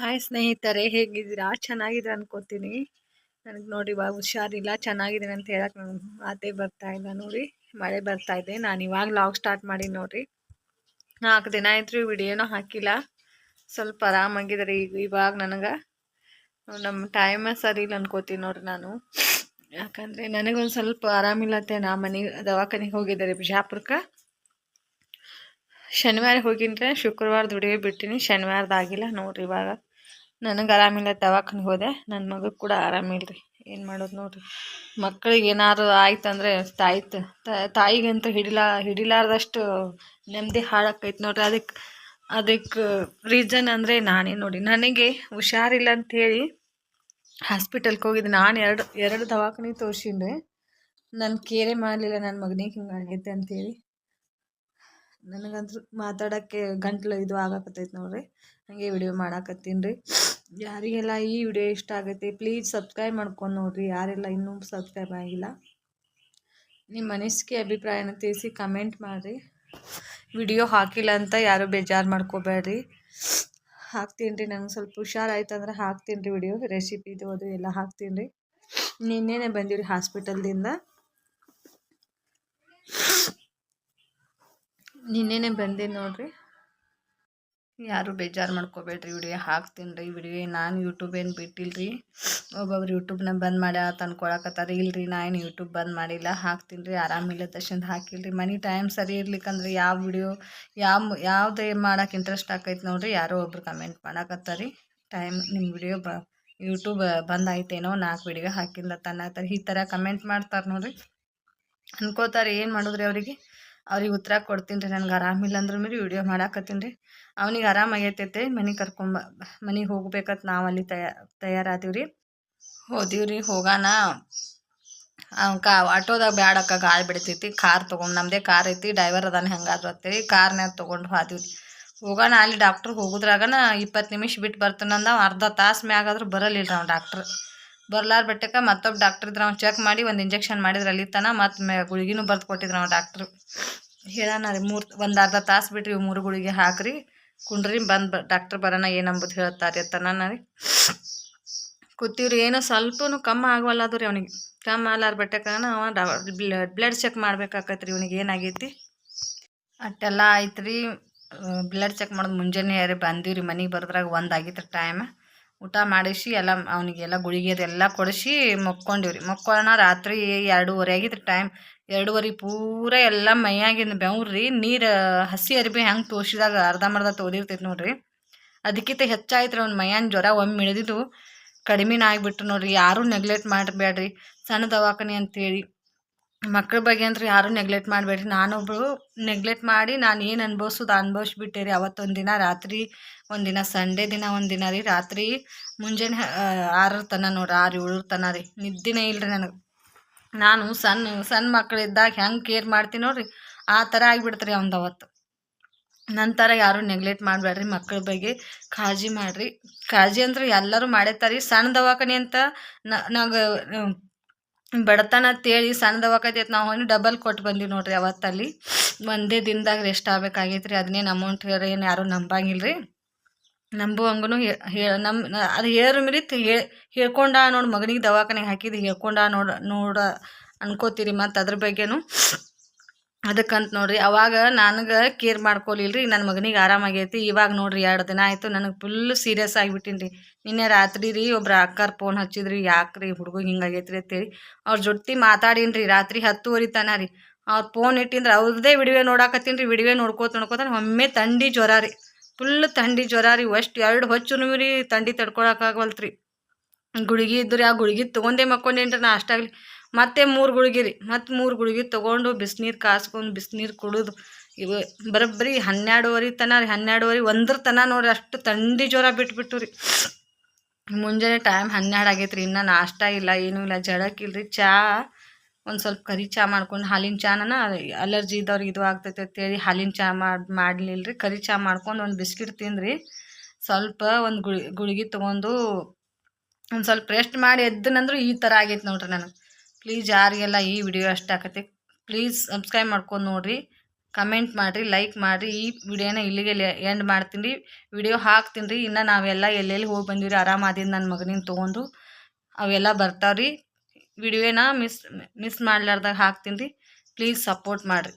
Hi ಸ್ನೇಹಿತರೆ, ಹೇಗಿದ್ದೀರಾ? ಚೆನ್ನಾಗಿದೆ ಅನ್ಕೋತೀನಿ. ನನಗೆ ನೋಡಿ ಇವಾಗ ಹುಷಾರಿಲ್ಲ, ಚೆನ್ನಾಗಿದ್ದೀನಿ ಅಂತ ಹೇಳಕ್ಕೆ ನನಗೆ ಮಾತೇ ಬರ್ತಾ ಇಲ್ಲ ನೋಡಿ. ಮಳೆ ಬರ್ತಾ ಇದೆ, ನಾನು ಇವಾಗ ಲಾಗ್ ಸ್ಟಾರ್ಟ್ ಮಾಡಿ ನೋಡಿರಿ. ನಾಲ್ಕು ದಿನ ಆಯ್ತು ವಿಡಿಯೋನೂ ಹಾಕಿಲ್ಲ. ಸ್ವಲ್ಪ ಆರಾಮಾಗಿದ್ದಾರೆ ಈಗ ಇವಾಗ ನನಗೆ? ನಮ್ಮ ಟೈಮ ಸರಿ ಇಲ್ಲ ಅನ್ಕೋತೀನಿ ನೋಡ್ರಿ ನಾನು. ಯಾಕಂದರೆ ನನಗೊಂದು ಸ್ವಲ್ಪ ಆರಾಮಿಲ್ಲತ್ತೆ ನಾ ಮನೆ, ದವಾಖಾನೆಗೆ ಹೋಗಿದ್ದಾರೆ ಬಿಜಾಪುರಕ್ಕೆ ಶನಿವಾರ ಹೋಗಿದ್ರೆ ಶುಕ್ರವಾರದ ದುಡಿಯೋ ಬಿಟ್ಟಿನಿ ಶನಿವಾರದಾಗಿಲ್ಲ ನೋಡ್ರಿ ಇವಾಗ. ನನಗೆ ಆರಾಮಿಲ್ಲ ದವಾಖಾನೆ ಹೋದೆ. ನನ್ನ ಮಗಗೆ ಕೂಡ ಆರಾಮಿಲ್ರಿ ಏನು ಮಾಡೋದು ನೋಡ್ರಿ. ಮಕ್ಕಳಿಗೆ ಏನಾದ್ರು ಆಯ್ತಂದ್ರೆ ತಾಯ್ತು ತಾಯಿಗಂತೂ ಹಿಡಿಲ, ಹಿಡಿಲಾರ್ದಷ್ಟು ನೆಮ್ಮದಿ ಹಾಳಾಕೈತೆ ನೋಡ್ರಿ. ಅದಕ್ಕೆ ಅದಕ್ಕೆ ರೀಸನ್ ಅಂದರೆ ನಾನೇ ನೋಡಿ. ನನಗೆ ಹುಷಾರಿಲ್ಲ ಅಂಥೇಳಿ ಹಾಸ್ಪಿಟಲ್ಗೆ ಹೋಗಿದ್ದೆ ನಾನು ಎರಡು ಎರಡು ದವಾಖಾನೆ ತೋರಿಸಿದ್ದೆ ನನ್ನ ಕೇರೆ ಮಾಡಲಿಲ್ಲ ನನ್ನ ಮಗನಿಗೆ ಹಿಂಗೆ ಆಗೈತೆ ಅಂತೇಳಿ ನನಗಂತೂ ಮಾತಾಡೋಕ್ಕೆ ಗಂಟ್ಲು ಇದು ಆಗಕತ್ತೈತೆ ನೋಡ್ರಿ. ಹಾಗೆ ವಿಡಿಯೋ ಮಾಡಾಕತ್ತೀನಿ ರೀ. ಯಾರಿಗೆಲ್ಲ ಈ ವಿಡಿಯೋ ಇಷ್ಟ ಆಗೈತಿ ಪ್ಲೀಸ್ ಸಬ್ಸ್ಕ್ರೈಬ್ ಮಾಡ್ಕೊಂಡು ನೋಡಿರಿ. ಯಾರೆಲ್ಲ ಇನ್ನೂ ಸಬ್ಸ್ಕ್ರೈಬ್ ಆಗಿಲ್ಲ, ನಿಮ್ಮ ಅನಿಸಿಕೆ ಅಭಿಪ್ರಾಯನ ತಿಳಿಸಿ ಕಮೆಂಟ್ ಮಾಡಿರಿ. ವಿಡಿಯೋ ಹಾಕಿಲ್ಲ ಅಂತ ಯಾರು ಬೇಜಾರು ಮಾಡ್ಕೋಬೇಡ್ರಿ. ಹಾಕ್ತೀನಿ ರೀ, ನಂಗೆ ಸ್ವಲ್ಪ ಹುಷಾರಾಯ್ತು ಅಂದ್ರೆ ಹಾಕ್ತೀನಿ ರೀ ವಿಡಿಯೋ ರೆಸಿಪಿದು ಅದು ಎಲ್ಲ ಹಾಕ್ತೀನಿ ರೀ. ನಿನ್ನೆನೆ ಬಂದೀವಿ ರೀ ಹಾಸ್ಪಿಟಲ್ದಿಂದ ನಿನ್ನೆನೆ ಬಂದೆ ನೋಡ್ರಿ. ಯಾರು ಬೇಜಾರು ಮಾಡ್ಕೋಬೇಡ್ರಿ ವಿಡಿಯೋ ಹಾಕ್ತೀನಿ ರೀ. ವಿಡಿಯೋ ನಾನು ಯೂಟ್ಯೂಬ್ ಏನು ಬಿಟ್ಟಿಲ್ರಿ. ಒಬ್ಬೊಬ್ರು ಯೂಟ್ಯೂಬ್ನ ಬಂದ್ ಮಾಡಿ ತಂದ್ಕೊಳಕತ್ತಾರ ಇಲ್ರಿ, ನಾ ಏನು ಯೂಟ್ಯೂಬ್ ಬಂದ್ ಮಾಡಿಲ್ಲ. ಹಾಕ್ತೀನಿ ರೀ. ಆರಾಮಿಲ್ಲ ತಕ್ಷಣ ಹಾಕಿಲ್ರಿ. ಮನಿ ಟೈಮ್ ಸರಿ ಇರ್ಲಿಕ್ಕಂದ್ರೆ ಯಾವ ವಿಡಿಯೋ, ಯಾವ ಯಾವುದೇ ಮಾಡೋಕೆ ಇಂಟ್ರೆಸ್ಟ್ ಆಕೈತೆ ನೋಡ್ರಿ. ಯಾರೋ ಒಬ್ರು ಕಮೆಂಟ್ ಮಾಡಕತ್ತಾರಿ. ಟೈಮ್ ನಿಮ್ಮ ವಿಡಿಯೋ ಬ ಯೂಟ್ಯೂಬ್ ಬಂದ್ ಆಯ್ತೇನೋ ನಾಲ್ಕು ವಿಡಿಯೋ ಹಾಕಿಲ್ಲ ತನ್ನ ಈ ಥರ ಕಮೆಂಟ್ ಮಾಡ್ತಾರೆ ನೋಡ್ರಿ. ಅನ್ಕೋತಾರೆ ಏನು ಮಾಡಿದ್ರಿ ಅವರಿಗೆ? ಅವ್ರಿಗೆ ಉತ್ತರ ಕೊಡ್ತೀನಿ ರೀ, ನನಗೆ ಆರಾಮಿಲ್ಲ ಅಂದ್ರೆ ರೀ ವಿಡಿಯೋ ಮಾಡಾಕತ್ತೀನಿ ರೀ. ಅವ್ನಿಗೆ ಆರಾಮಾಗೈತೈತೆ ಮನೆಗೆ ಕರ್ಕೊಂಬ ಮನೆಗೆ ಹೋಗ್ಬೇಕಂತ ನಾವು ಅಲ್ಲಿ ತಯಾ, ತಯಾರಾದೀವಿ ರೀ. ಹೋದೀವಿ ರೀ ಹೋಗೋಣ ಕಾ ಆಟೋದಾಗ ಬ್ಯಾಡಕ್ಕ ಗಾಳಿ ಬಿಡ್ತೈತಿ, ಕಾರ್ ತೊಗೊಂಡು ನಮ್ಮದೇ ಕಾರ್ ಐತಿ, ಡ್ರೈವರ್ ಅದಾನೆ ಹೆಂಗಾದ್ರು ಅಂತೇಳಿ ಕಾರ್ನ್ಯಾಗ ತೊಗೊಂಡು ಹೋದ್ವಿ ರೀ. ಹೋಗೋಣ ಅಲ್ಲಿ ಡಾಕ್ಟ್ರ್ ಹೋಗುದ್ರಾಗನ ಇಪ್ಪತ್ತು ನಿಮಿಷ ಬಿಟ್ಟು ಬರ್ತಾನಂದ ಅರ್ಧ ತಾಸು ಮ್ಯಾಗಾದ್ರೂ ಬರಲಿಲ್ಲ ಅವ್ನು ಡಾಕ್ಟ್ರ್ ಬರ್ಲಾರ ಬೆಟ್ಟಕ್ಕೆ ಮತ್ತೊಬ್ಬ ಡಾಕ್ಟರ್ ಇದ್ರ, ಅವ್ನು ಚೆಕ್ ಮಾಡಿ ಒಂದು ಇಂಜೆಕ್ಷನ್ ಮಾಡಿದ್ರೆ ಅಲ್ಲಿ ತನ ಮತ್ತು ಗುಳಿಗಿನೂ ಬರ್ದು ಕೊಟ್ಟಿದ್ರು ಅವ್ನು ಡಾಕ್ಟ್ರು ಹೇಳೋಣ ರೀ, ಮೂರು, ಒಂದು ಅರ್ಧ ತಾಸು ಬಿಟ್ರಿ ಮೂರು ಗುಳಿಗೆ ಹಾಕ್ರಿ. ಕುಂಡ್ರಿ ಬಂದು ಡಾಕ್ಟ್ರ್ ಬರೋಣ ಏನಂಬುದು ಹೇಳ್ತಾರೆ ತನ ರೀ. ಕೂತೀವ್ರಿ, ಏನೋ ಸ್ವಲ್ಪನೂ ಕಮ್ಮಿ ಆಗವಲ್ಲ ಅದು ರೀ ಅವ್ನಿಗೆ. ಕಮ್ಮಿ ಆಗ್ಲಾರ ಬೆಟ್ಟಕ್ಕನ ಅವ ಬ್ಲಡ್ ಚೆಕ್ ಮಾಡ್ಬೇಕಾಕತ್ ರೀ ಇವನಿಗೆ ಏನಾಗೈತಿ ಅಟ್ಟೆಲ್ಲ ಆಯ್ತು ರೀ ಬ್ಲಡ್ ಚೆಕ್ ಮಾಡೋದು ಮುಂಜಾನೆ ಯಾರೇ ಬಂದೀವಿ ರೀ ಮನೆಗೆ ಬರೋದ್ರಾಗ ಒಂದು ಆಗಿತ್ತು ಟೈಮ್ ಊಟ ಮಾಡಿಸಿ ಎಲ್ಲ ಅವನಿಗೆಲ್ಲ ಗುಳಿಗೆ ಅದೆಲ್ಲ ಕೊಡಿಸಿ ಮಕ್ಕೊಂಡಿವ್ರಿ. ಮಕ್ಕೊಳ್ಳೋಣ ರಾತ್ರಿ ಎರಡೂವರೆ ಆಗಿದ್ರೆ ಟೈಮ್ ಎರಡೂವರೆ ಪೂರ ಎಲ್ಲ ಮೈಯಾಗಿಂದ ಬೆವ್ರಿ ನೀರು ಹಸಿ ಅರಿಬಿ ಹೆಂಗೆ ತೋರಿಸಿದಾಗ ಅರ್ಧಂಬರ್ಧ ತೋದಿರ್ತೈತೆ ನೋಡ್ರಿ. ಅದಕ್ಕಿಂತ ಹೆಚ್ಚಾಯ್ತು ಅವ್ನ ಮೈಯಾನ ಜ್ವರ ಒಮ್ಮೆ ಇಳಿದಿದ್ದು. ಕಡಿಮೆನ ಆಗಿಬಿಟ್ರು ನೋಡ್ರಿ. ಯಾರೂ ನೆಗ್ಲೆಕ್ಟ್ ಮಾಡಬೇಡ್ರಿ ಸಣ್ಣ ದವಾಖಾನೆ ಅಂತೇಳಿ. ಮಕ್ಳ ಬಗ್ಗೆ ಅಂದ್ರೆ ಯಾರು ನೆಗ್ಲೆಕ್ಟ್ ಮಾಡಬೇಡ್ರಿ. ನಾನೊಬ್ಬಳು ನೆಗ್ಲೆಕ್ಟ್ ಮಾಡಿ ನಾನು ಏನು ಅನ್ಭವಿಸೋದು ಅನ್ಭವಿಸ್ಬಿಟ್ಟೆ ರೀ ಅವತ್ತೊಂದು ದಿನ ರಾತ್ರಿ ಒಂದಿನ ಸಂಡೇ ದಿನ, ಒಂದು ದಿನ ರೀ ರಾತ್ರಿ ಮುಂಜಾನೆ ಆರರ ತನ ನೋಡ್ರಿ, ಆರು ಏಳರ ತನ ರೀ. ನಿದ್ದಿನೇ ಇಲ್ರಿ ನನಗೆ. ನಾನು ಸಣ್ಣ ಸಣ್ಣ ಮಕ್ಕಳಿದ್ದಾಗ ಹೆಂಗೆ ಕೇರ್ ಮಾಡ್ತೀನಿ ನೋಡ್ರಿ. ಆ ಥರ ಆಗಿಬಿಡ್ತಾರೆ ಅವನ್ ಅವತ್ತು. ನಂತರ ಯಾರು ನೆಗ್ಲೆಕ್ಟ್ ಮಾಡಬೇಡ್ರಿ ಮಕ್ಕಳ ಬಗ್ಗೆ ಕಾಳಜಿ ಮಾಡಿರಿ. ಕಾಳಜಿ ಅಂದ್ರೆ ಎಲ್ಲರೂ ಮಾಡೇತಾರೆ. ಸಣ್ಣ ದವಾಖಾನೆ ಅಂತ ನಂಗೆ ಬಡತನ ತೇಳಿ ಸಣ್ಣ ದವಾಖಾನೆ ನಾವು ಹೋಗಿ ಡಬಲ್ ಕೊಟ್ಟು ಬಂದೀವಿ ನೋಡ್ರಿ ಅವತ್ತಲ್ಲಿ. ಒಂದೇ ದಿನದಾಗ ರೆಸ್ಟ್ ಆಗ್ಬೇಕಾಗೈತೆ ರೀ ಅದನ್ನೇನು ಅಮೌಂಟ್ ಏನು ಯಾರೂ ನಂಬಂಗಿಲ್ಲ ರೀ ನಂಬುವಂಗೂ ಹೇ ನಮ್ಮ ಅದು ಹೇಳೋರು ಮಿರಿತ್ ಹೇಳ್ಕೊಂಡ ನೋಡಿ ಮಗನಿಗೆ ದವಾಖಾನೆಗೆ ಹಾಕಿದ್ದು ಹೇಳ್ಕೊಂಡ ನೋಡ ನೋಡ ಅನ್ಕೋತೀರಿ ಮತ್ತು ಅದ್ರ ಬಗ್ಗೆನು. ಅದಕ್ಕಂತ ನೋಡ್ರಿ, ಅವಾಗ ನನಗೆ ಕೇರ್ ಮಾಡ್ಕೊಲಿಲ್ರಿ ನನ್ನ ಮಗನಿಗೆ ಆರಾಮಾಗೈತಿ ಇವಾಗ ನೋಡ್ರಿ ಎರಡು ದಿನ ಆಯಿತು, ನನಗೆ ಫುಲ್ ಸೀರಿಯಸ್ ಆಗಿಬಿಟ್ಟಿನಿ ರೀ ನಿನ್ನೆ ರಾತ್ರಿ ರೀ ಒಬ್ರು ಅಕ್ಕಾರ ಫೋನ್ ಹಚ್ಚಿದ್ರಿ ಯಾಕೆ ರೀ ಹುಡುಗ ಹಿಂಗಾಗೈತಿ ರೀ ಅಂತೇಳಿ. ಅವ್ರ ಜೊತೆ ಮಾತಾಡೀನಿ ರೀ ರಾತ್ರಿ ಹತ್ತುವರೆ ತನ ರೀ. ಅವ್ರು ಫೋನ್ ಇಟ್ಟಿಂದ್ರೆ ಅವ್ರದ್ದೇ ವಿಡಿಯೋ ನೋಡಾಕತ್ತೀನಿ ರೀ, ವಿಡಿಯೋ ನೋಡ್ಕೋತ ನೋಡ್ಕೋತ ಒಮ್ಮೆ ತಂಡಿ ಜ್ವರ ರೀ. ಫುಲ್ ತಂಡಿ ಜ್ವರ ರೀ, ಅಷ್ಟು ಎರಡು ಹೊಚ್ಚುನು ರೀ ತಂಡಿ ತಡ್ಕೊಳಕ್ಕಾಗವಲ್ತು ರೀ ಗುಳಿಗೆ ಇದ್ದರೆ, ಆ ಗುಳಿಗೆ ತೊಗೊಂಡೇ ಮಕ್ಕೊಂಡೇನ್ರಿ ನಾ ಅಷ್ಟಾಗಲಿ. ಮತ್ತೆ ಮೂರು ಗುಳಿಗೆ ರೀ ಮತ್ತು ಮೂರು ಗುಳಿಗೆ ತೊಗೊಂಡು ಬಿಸಿನೀರು ಕಾಸ್ಕೊಂಡು ಬಿಸಿನೀರು ಕುಡಿದು. ಇವು ಬರೋಬ್ಬರಿ ಹನ್ನೆರಡುವರೆ ತನ ರೀ ಹನ್ನೆರಡುವರೆ ಒಂದ್ರ ತನ ನೋಡ್ರಿ ಅಷ್ಟು ಥಂಡಿ ಜ್ವರ ಬಿಟ್ಬಿಟ್ಟು ರೀ ಮುಂಜಾನೆ ಟೈಮ್ ಹನ್ನೆರಡು ಆಗೈತೆ ರೀ ಇನ್ನೂ ನಾಷ್ಟ ಇಲ್ಲ, ಏನೂ ಇಲ್ಲ ಜಳಕ್ಕಿಲ್ಲ ರೀ ಚಾ ಒಂದು ಸ್ವಲ್ಪ ಕರಿ ಚಹಾ ಮಾಡ್ಕೊಂಡು, ಹಾಲಿನ ಚಹಾನ ಅಲರ್ಜಿ ಇದ್ದವ್ರಿಗೆ ಇದು ಆಗ್ತೈತೆ ಅಂತೇಳಿ ಹಾಲಿನ ಚಹಾ ಮಾಡಿ ಮಾಡಲಿಲ್ಲ ರೀ ಕರಿ ಚಹಾ ಮಾಡ್ಕೊಂಡು ಒಂದು ಬಿಸ್ಕಿಟ್ ತಿಂದ್ರಿ. ಸ್ವಲ್ಪ ಒಂದು ಗುಳಿ, ಗುಳಿಗೆ ತೊಗೊಂಡು ಒಂದು ಸ್ವಲ್ಪ ರೆಸ್ಟ್ ಮಾಡಿ ಎದ್ದನಂದ್ರೂ ಈ ಥರ ಆಗೈತೆ ನೋಡ್ರಿ ನನಗೆ. ಪ್ಲೀಸ್ ಯಾರಿಗೆಲ್ಲ ಈ ವಿಡಿಯೋ ಇಷ್ಟ ಆಗತ್ತೆ ಪ್ಲೀಸ್ ಸಬ್ಸ್ಕ್ರೈಬ್ ಮಾಡ್ಕೊಂಡು ನೋಡಿರಿ ಕಮೆಂಟ್ ಮಾಡಿರಿ ಲೈಕ್ ಮಾಡಿರಿ, ಈ ವಿಡಿಯೋನ ಇಲ್ಲಿಗೆ ಎಂಡ್ ಮಾಡ್ತೀನಿ. ರೀ ವಿಡಿಯೋ ಹಾಕ್ತೀನಿ ರೀ, ಇನ್ನು ನಾವೆಲ್ಲ ಎಲ್ಲೆಲ್ಲಿ ಹೋಗಿ ಬಂದಿವಿ ರೀ ಆರಾಮಾದಿಂದ ನನ್ನ ಮಗನಿನ ತೊಗೊಂಡು, ಅವೆಲ್ಲ ಬರ್ತಾವ್ರಿ. ವಿಡಿಯೋನ ಮಿಸ್ ಮಿಸ್ ಮಾಡ್ಲಾರ್ದಾಗ ಹಾಕ್ತೀನಿ ರೀ ಪ್ಲೀಸ್ ಸಪೋರ್ಟ್ ಮಾಡಿರಿ.